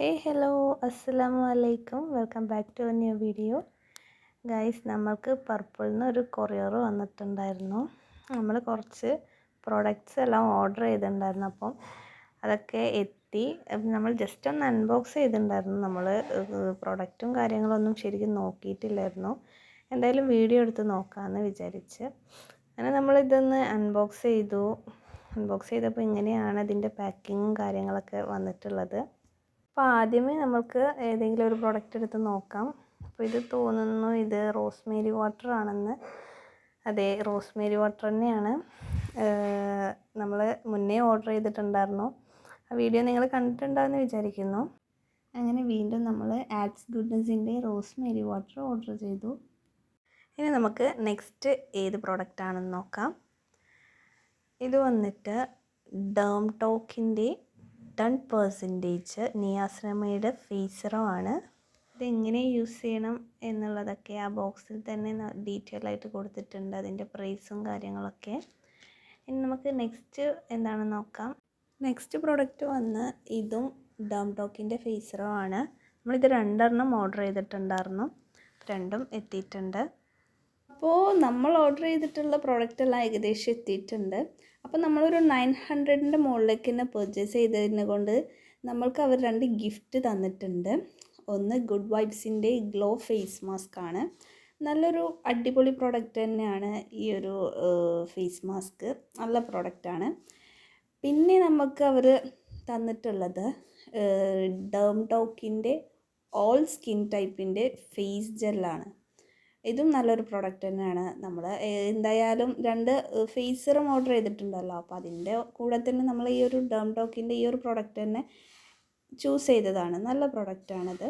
ഹേ hello അസ്സലാമു അലൈക്കും. Welcome back to a new video. Guys നമ്മൾക്ക് പർപ്പിളിൽ നിന്ന് ഒരു കൊറിയർ വന്നിട്ടുണ്ടായിരുന്നു. നമ്മൾ കുറച്ച് പ്രോഡക്റ്റ്സ് എല്ലാം ഓർഡർ ചെയ്തിട്ടുണ്ടായിരുന്നു. അപ്പം അതൊക്കെ എത്തി. നമ്മൾ ജസ്റ്റ് ഒന്ന് അൺബോക്സ് ചെയ്തിട്ടുണ്ടായിരുന്നു. നമ്മൾ പ്രോഡക്റ്റും കാര്യങ്ങളൊന്നും ശരിക്കും നോക്കിയിട്ടില്ലായിരുന്നു. എന്തായാലും വീഡിയോ എടുത്ത് നോക്കാമെന്ന് വിചാരിച്ച്. അങ്ങനെ നമ്മളിതൊന്ന് അൺബോക്സ് ചെയ്തു. അൺബോക്സ് ചെയ്തപ്പോൾ ഇങ്ങനെയാണ് ഇതിന്റെ പാക്കിങ്ങും കാര്യങ്ങളൊക്കെ വന്നിട്ടുള്ളത്. അപ്പോൾ ആദ്യമേ നമുക്ക് ഏതെങ്കിലും ഒരു പ്രോഡക്റ്റ് എടുത്ത് നോക്കാം. അപ്പോൾ ഇത് തോന്നുന്നു ഇത് റോസ്മേരി വാട്ടർ ആണെന്ന്. അതെ റോസ്മേരി വാട്ടർ തന്നെയാണ്. നമ്മൾ മുന്നേ ഓർഡർ ചെയ്തിട്ടുണ്ടായിരുന്നു. ആ വീഡിയോ നിങ്ങൾ കണ്ടിട്ടുണ്ടാകുമെന്ന് വിചാരിക്കുന്നു. അങ്ങനെ വീണ്ടും നമ്മൾ ആഡ്സ് ഗുഡ്നസിന്റെ റോസ്മേരി വാട്ടർ ഓർഡർ ചെയ്തു. ഇനി നമുക്ക് നെക്സ്റ്റ് ഏത് പ്രോഡക്റ്റ് ആണെന്ന് നോക്കാം. ഇത് വന്നിട്ട് ഡേം ടോക്കിന്റെ ടെൻ പെർസെന്റേജ് നിയാസ്രമയുടെ ആണ് ഇതെങ്ങനെ യൂസ് ചെയ്യണം എന്നുള്ളതൊക്കെ ആ ബോക്സിൽ തന്നെ ഡീറ്റെയിൽ ആയിട്ട് കൊടുത്തിട്ടുണ്ട് അതിന്റെ പ്രൈസും കാര്യങ്ങളൊക്കെ. ഇനി നമുക്ക് നെക്സ്റ്റ് എന്താണെന്ന് നോക്കാം. നെക്സ്റ്റ് പ്രോഡക്റ്റ് വന്ന് ഇതും ഡം ടോക്കിന്റെ ആണ് നമ്മളിത് രണ്ടെണ്ണം ഓർഡർ ചെയ്തിട്ടുണ്ടായിരുന്നു. രണ്ടും എത്തിയിട്ടുണ്ട്. അപ്പോൾ നമ്മൾ ഓർഡർ ചെയ്തിട്ടുള്ള പ്രോഡക്റ്റെല്ലാം ഏകദേശം എത്തിയിട്ടുണ്ട്. അപ്പോൾ നമ്മളൊരു നയൻ ഹൺഡ്രഡിന്റെ മുകളിലേക്ക് തന്നെ പർച്ചേസ് ചെയ്തതിനെ കൊണ്ട് നമ്മൾക്ക് അവർ രണ്ട് ഗിഫ്റ്റ് തന്നിട്ടുണ്ട്. ഒന്ന് ഗുഡ് വൈബ്സിന്റെ ഗ്ലോ ഫേസ് മാസ്ക് ആണ്. നല്ലൊരു അടിപൊളി പ്രോഡക്റ്റ് തന്നെയാണ് ഈ ഒരു ഫേസ് മാസ്ക് നല്ല പ്രോഡക്റ്റാണ് പിന്നെ നമുക്ക് അവർ തന്നിട്ടുള്ളത് ഡേം ടോക്കിന്റെ ഓൾ സ്കിൻ ടൈപ്പിന്റെ ഫേസ് ജെല്ലാണ് ഇതും നല്ലൊരു പ്രോഡക്റ്റ് തന്നെയാണ്. നമ്മൾ എന്തായാലും രണ്ട് ഫേസറും ഓർഡർ ചെയ്തിട്ടുണ്ടല്ലോ. അപ്പോൾ അതിന്റെ കൂടെ തന്നെ നമ്മൾ ഈ ഒരു ഡേം ടോക്കിന്റെ ഈ ഒരു പ്രോഡക്റ്റ് തന്നെ ചൂസ് ചെയ്തതാണ്. നല്ല പ്രോഡക്റ്റാണിത്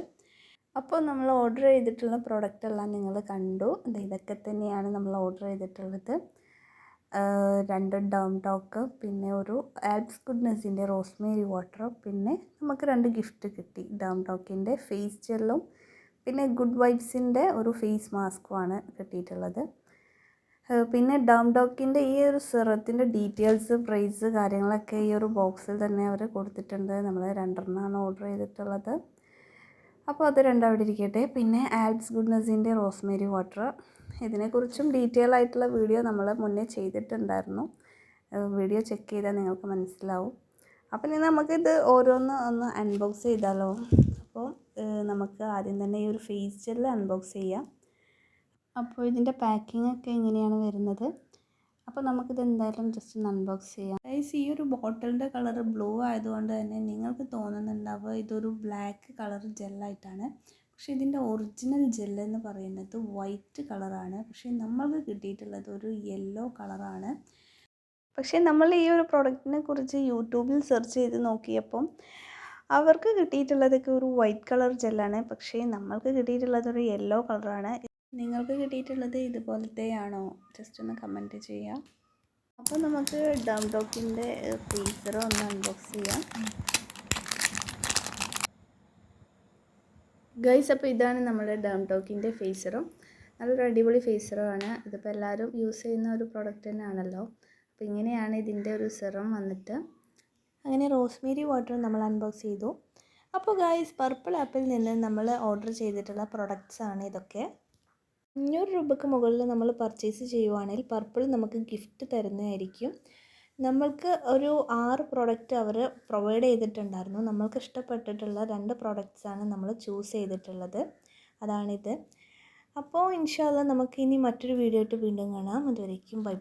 അപ്പോൾ നമ്മൾ ഓർഡർ ചെയ്തിട്ടുള്ള പ്രോഡക്റ്റ് എല്ലാം നിങ്ങൾ കണ്ടു. ഇതൊക്കെ തന്നെയാണ് നമ്മൾ ഓർഡർ ചെയ്തിട്ടുള്ളത്. രണ്ട് ഡേം ടോക്ക് പിന്നെ ഒരു ആൽപ്സ് ഗുഡ്നെസ്സിന്റെ റോസ്മേരി വാട്ടർ പിന്നെ നമുക്ക് രണ്ട് ഗിഫ്റ്റ് കിട്ടി. ഡേം ടോക്കിന്റെ ഫേസ് ജെല്ലും പിന്നെ ഗുഡ് വൈബ്സിന്റെ ഒരു ഫേസ് മാസ്കുമാണ് കിട്ടിയിട്ടുള്ളത്. പിന്നെ ഡം ഡോക്കിന്റെ ഈ ഒരു സിറത്തിന്റെ ഡീറ്റെയിൽസ് പ്രൈസ് കാര്യങ്ങളൊക്കെ ഈ ഒരു ബോക്സിൽ തന്നെ അവർ കൊടുത്തിട്ടുണ്ട്. നമ്മൾ രണ്ടെണ്ണമാണ് ഓർഡർ ചെയ്തിട്ടുള്ളത്. അപ്പോൾ അത് രണ്ടും അവിടെ ഇരിക്കട്ടെ. പിന്നെ ആൽബ്സ് ഗുഡ്നസിന്റെ റോസ്മേരി വാട്ടർ. ഇതിനെക്കുറിച്ചും ഡീറ്റെയിൽ ആയിട്ടുള്ള വീഡിയോ നമ്മൾ മുന്നേ ചെയ്തിട്ടുണ്ടായിരുന്നു. വീഡിയോ ചെക്ക് ചെയ്താൽ നിങ്ങൾക്ക് മനസ്സിലാവും. അപ്പം ഇനി നമുക്കിത് ഓരോന്ന് ഒന്ന് അൺബോക്സ് ചെയ്താലോ? അപ്പോൾ നമുക്ക് ആദ്യം തന്നെ ഈ ഒരു ഫേസ് ജെല്ല് അൺബോക്സ് ചെയ്യാം. അപ്പോൾ ഇതിന്റെ പാക്കിംഗ് ഒക്കെ എങ്ങനെയാണ് വരുന്നത്? അപ്പോൾ നമുക്കിത് എന്തായാലും ജസ്റ്റ് ഒന്ന് അൺബോക്സ് ചെയ്യാം. ഗൈസ് ഈ ഒരു ബോട്ടിലിന്റെ കളർ ബ്ലൂ ആയതുകൊണ്ട് തന്നെ നിങ്ങൾക്ക് തോന്നുന്നുണ്ടാവുക ഇതൊരു ബ്ലാക്ക് കളർ ജെല്ലായിട്ടാണ് പക്ഷേ ഇതിന്റെ ഒറിജിനൽ ജെല്ലെന്ന് പറയുന്നത് വൈറ്റ് കളറാണ് പക്ഷേ നമ്മൾക്ക് കിട്ടിയിട്ടുള്ളത് ഒരു യെല്ലോ കളറാണ് പക്ഷേ നമ്മൾ ഈ ഒരു പ്രോഡക്റ്റിനെ കുറിച്ച് യൂട്യൂബിൽ സെർച്ച് ചെയ്ത് നോക്കിയപ്പം അവർക്ക് കിട്ടിയിട്ടുള്ളതൊക്കെ ഒരു വൈറ്റ് കളർ ജെല്ലാണ് പക്ഷേ നമ്മൾക്ക് കിട്ടിയിട്ടുള്ളത് ഒരു യെല്ലോ കളറാണ് നിങ്ങൾക്ക് കിട്ടിയിട്ടുള്ളത് ഇതുപോലത്തെയാണോ? ജസ്റ്റ് ഒന്ന് കമന്റ് ചെയ്യാം. അപ്പോൾ നമുക്ക് ഡം ഡോക്കിന്റെ ഫ്രീസർ ഒന്ന് അൺബോക്സ് ചെയ്യാം. ഗൈസ് അപ്പോൾ ഇതാണ് നമ്മുടെ ഡം ഡോക്കിന്റെ ഫേസറും നല്ലൊരു അടിപൊളി ഫേസറുമാണ് ഇതിപ്പോൾ എല്ലാവരും യൂസ് ചെയ്യുന്ന ഒരു പ്രൊഡക്റ്റ് തന്നെയാണല്ലോ. അപ്പോൾ ഇങ്ങനെയാണ് ഇതിന്റെ ഒരു സിറം വന്നിട്ട്. അങ്ങനെ റോസ്മേരി വാട്ടർ നമ്മൾ അൺബോക്സ് ചെയ്തു. അപ്പോൾ ഗായ്സ് പർപ്പിൾ ആപ്പിൽ നിന്ന് നമ്മൾ ഓർഡർ ചെയ്തിട്ടുള്ള പ്രൊഡക്ട്സ് ആണ് ഇതൊക്കെ. അഞ്ഞൂറ് രൂപയ്ക്ക് മുകളിൽ നമ്മൾ പർച്ചേസ് ചെയ്യുവാണെങ്കിൽ പർപ്പിൾ നമുക്ക് ഗിഫ്റ്റ് തരുന്നതായിരിക്കും. നമ്മൾക്ക് ഒരു ആറ് പ്രോഡക്റ്റ് അവർ പ്രൊവൈഡ് ചെയ്തിട്ടുണ്ടായിരുന്നു. നമ്മൾക്ക് ഇഷ്ടപ്പെട്ടിട്ടുള്ള രണ്ട് ആണ് നമ്മൾ ചൂസ് ചെയ്തിട്ടുള്ളത്. അതാണിത്. അപ്പോൾ ഇൻഷാല്ല നമുക്ക് ഇനി മറ്റൊരു വീഡിയോ ആയിട്ട് വീണ്ടും കാണാം. അതുവരേക്കും ബൈ